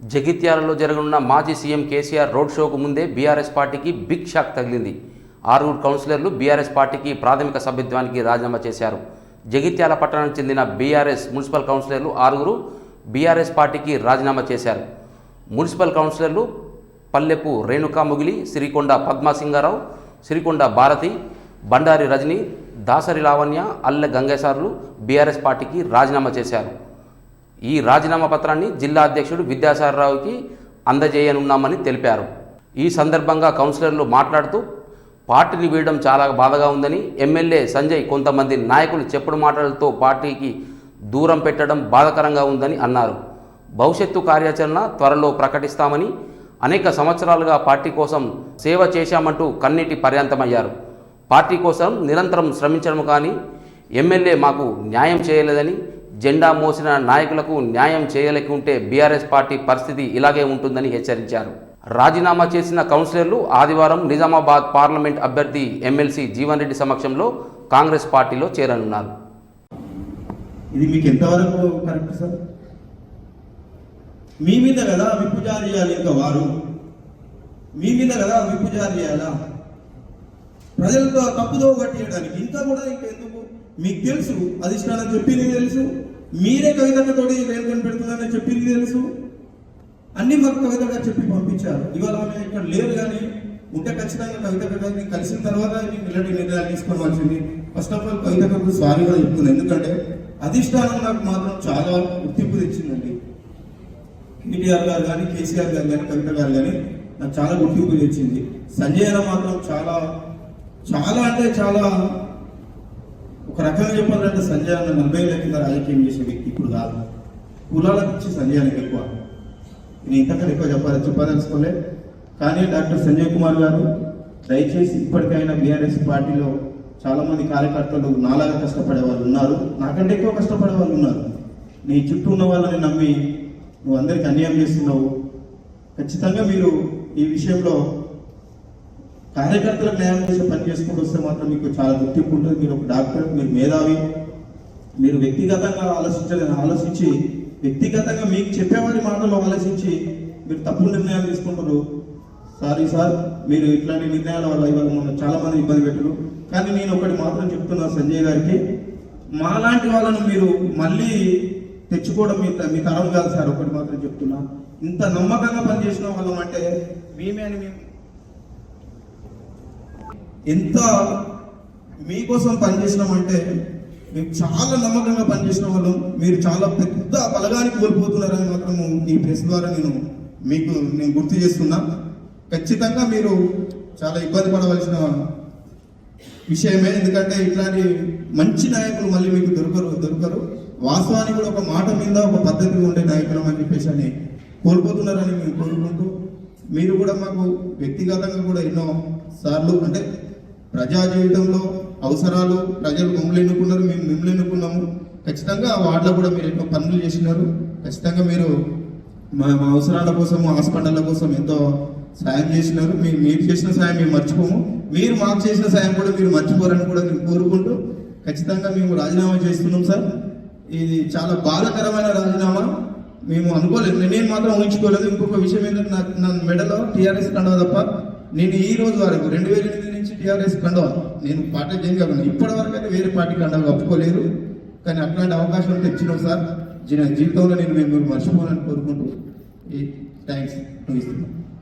జగిత్యాలలో జరగనున్న మాజీ సీఎం కేసీఆర్ రోడ్ షోకు ముందే బీఆర్ఎస్ పార్టీకి బిగ్ షాక్ తగిలింది. ఆరుగురు కౌన్సిలర్లు బీఆర్ఎస్ పార్టీకి ప్రాథమిక సభ్యత్వానికి రాజీనామా చేశారు. జగిత్యాల పట్టణానికి చెందిన బీఆర్ఎస్ మున్సిపల్ కౌన్సిలర్లు ఆరుగురు బీఆర్ఎస్ పార్టీకి రాజీనామా చేశారు. మున్సిపల్ కౌన్సిలర్లు పల్లెపు రేణుకా ముగిలి సిరికొండ పద్మాసింగారావు సిరికొండ భారతి బండారి రజని దాసరి లావణ్య అల్లె గంగేశారులు బీఆర్ఎస్ పార్టీకి రాజీనామా చేశారు. ఈ రాజీనామా పత్రాన్ని జిల్లా అధ్యక్షుడు విద్యాసాగరరావుకి అందజేయనున్నామని తెలిపారు. ఈ సందర్భంగా కౌన్సిలర్లు మాట్లాడుతూ పార్టీని వీడడం చాలా బాధగా ఉందని ఎమ్మెల్యే సంజయ్ కొంతమంది నాయకులు చెప్పుడు మాటలతో పార్టీకి దూరం పెట్టడం బాధకరంగా ఉందని అన్నారు. భవిష్యత్తు కార్యాచరణ త్వరలో ప్రకటిస్తామని అనేక సంవత్సరాలుగా పార్టీ కోసం సేవ చేశామంటూ కన్నీటి పర్యాంతమయ్యారు. పార్టీ కోసం నిరంతరం శ్రమించడం కానీ ఎమ్మెల్యే మాకు న్యాయం చేయలేదని జెండా మోసిన నాయకులకు న్యాయం చేయలేకుంటే బీఆర్ఎస్ పార్టీ పరిస్థితి ఇలాగే ఉంటుందని హెచ్చరించారు. రాజీనామా చేసిన కౌన్సిలర్లు ఆదివారం నిజామాబాద్ పార్లమెంట్ అభ్యర్థి ఎమ్మెల్సీ జీవన్ రెడ్డి సమక్షంలో కాంగ్రెస్ పార్టీలో చేరనున్నారు. ఇది మీకు ఎంతవరకు కరెక్ట్ సార్? మీ మీద కదా విప్పు జారీ చేయాలి ఇంకా వారు. మీ మీద కదా విప్పు జారీ చేయాలా? ప్రజలతో తప్పుదో పట్టియడానికి ఇంకా కూడా ఇంకా ఎందుకు? మీకు తెలుసు అధిష్టానం చెప్పింది తెలుసు. మీరే కవితతో వేలుకొని పెడుతుందని చెప్పింది తెలుసు? అన్ని మాకు కవితగా చెప్పి పంపించారు. ఇవాళ ఆమె ఇక్కడ లేరు కానీ ఉంటే ఖచ్చితంగా కవిత గారిని కలిసిన తర్వాత మీకు ఇలాంటి నిర్ణయాలు తీసుకోవాల్సింది. ఫస్ట్ ఆఫ్ ఆల్ కవిత గారు సారీ కూడా చెప్తుంది ఎందుకంటే అధిష్టానం నాకు మాత్రం చాలా గుర్తింపు తెచ్చిందండి. కేటీఆర్ గారు కానీ కేసీఆర్ గారు కానీ కవిత గారు కానీ నాకు చాలా గుర్తింపు తెచ్చింది. సంజయ్ మాత్రం చాలా చాలా అంటే చాలా ఒక రకంగా చెప్పాలంటే సంజయ్ అన్న నలభై ఏళ్ళ కింద రాజకీయం చేసే వ్యక్తి ఇప్పుడు కాదు. కులాలకు ఇచ్చి సంజయ్ అన్నకి ఎక్కువ. నేను ఇంతకన్నా ఎక్కువ చెప్పాలి చెప్పదలుచుకోలే. కానీ డాక్టర్ సంజయ్ కుమార్ గారు దయచేసి ఇప్పటికైనా బీఆర్ఎస్ పార్టీలో చాలామంది కార్యకర్తలు నాలాగా కష్టపడే వాళ్ళు ఉన్నారు. నాకంటే ఎక్కువ కష్టపడే వాళ్ళు ఉన్నారు. నీ చుట్టూ ఉన్న వాళ్ళని నమ్మి నువ్వు అందరికి అన్యాయం చేస్తున్నావు. ఖచ్చితంగా మీరు ఈ విషయంలో కార్యకర్తలకు న్యాయం చేసే పని చేసుకుంటూ వస్తే మాత్రం మీకు చాలా గుర్తింపు ఉంటుంది. మీరు ఒక డాక్టర్ మీరు మేధావి. మీరు వ్యక్తిగతంగా ఆలోచించాలని ఆలోచించి వ్యక్తిగతంగా మీకు చెప్పేవారి మాటలు ఆలోచించి మీరు తప్పు నిర్ణయాలు తీసుకుంటారు. సారీ సార్ మీరు ఇట్లాంటి నిర్ణయాల వల్ల ఇవాళ మొన్న చాలా మంది ఇబ్బంది పెట్టరు కానీ నేను ఒకటి మాత్రం చెప్తున్నా సంజయ్ గారికి మాలాంటి వాళ్ళను మీరు మళ్ళీ తెచ్చుకోవడం మీ త- మీ తరం కాదు సార్. ఒకటి మాత్రం చెప్తున్నా. ఇంత నమ్మకంగా పనిచేసిన వాళ్ళం అంటే మేమే అని మేము ఎంత మీకోసం పనిచేసినామంటే మేము చాలా నమ్మకంగా పనిచేసిన వాళ్ళం. మీరు చాలా పెద్ద బలగాన్ని కోల్పోతున్నారని మాత్రము ఈ ప్రెస్ ద్వారా నేను మీకు నేను గుర్తు చేస్తున్నా. ఖచ్చితంగా మీరు చాలా ఇబ్బంది పడవలసిన విషయమే. ఎందుకంటే ఇట్లాంటి మంచి నాయకులు మళ్ళీ మీకు దొరకరు దొరకరు. వాస్తవానికి కూడా ఒక మాట మీద ఒక పద్ధతిగా ఉండే నాయకులం అని చెప్పేసి అని కోల్పోతున్నారని మేము కోరుకుంటూ మీరు కూడా మాకు వ్యక్తిగతంగా కూడా ఎన్నో సార్లు అంటే ప్రజా జీవితంలో అవసరాలు ప్రజలు మమ్మల్ని ఎన్నుకున్నారు మేము మిమ్మల్ని ఎన్నుకున్నాము. ఖచ్చితంగా ఆ వార్డులో కూడా మీరు ఎన్నో పనులు చేసినారు. ఖచ్చితంగా మీరు మా మా అవసరాల కోసం హాస్పిటల్ కోసం ఎంతో సాయం చేసినారు. మీరు మీరు చేసిన సాయం మేము మర్చిపోము. మీరు మాకు చేసిన సాయం కూడా మీరు మర్చిపోరని కూడా మేము కోరుకుంటూ ఖచ్చితంగా మేము రాజీనామా చేస్తున్నాం సార్. ఇది చాలా బాధాకరమైన రాజీనామా. మేము అనుకోలేదు. నేను మాత్రం ఊహించుకోలేదు. ఇంకొక విషయం ఏంటంటే నాకు నా మెడలో టీఆర్ఎస్ కండవ తప్ప నేను ఈ రోజు వరకు రెండు వేల ఎనిమిది నుంచి టీఆర్ఎస్ కండవ? నేను పార్టీ చేంజ్ కాకుండా ఇప్పటి వరకు అయితే వేరే పార్టీ కండవ ఒప్పుకోలేదు కానీ అట్లాంటి అవకాశం తెచ్చినాం సార్. జీవితంలో నేను మేము మర్చిపోవాలని కోరుకుంటూ ఈ థ్యాంక్స్ ఇస్తున్నాను.